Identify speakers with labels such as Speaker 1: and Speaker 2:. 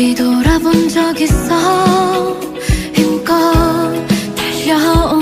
Speaker 1: 뒤돌아본 적 있어. 힘껏 달려온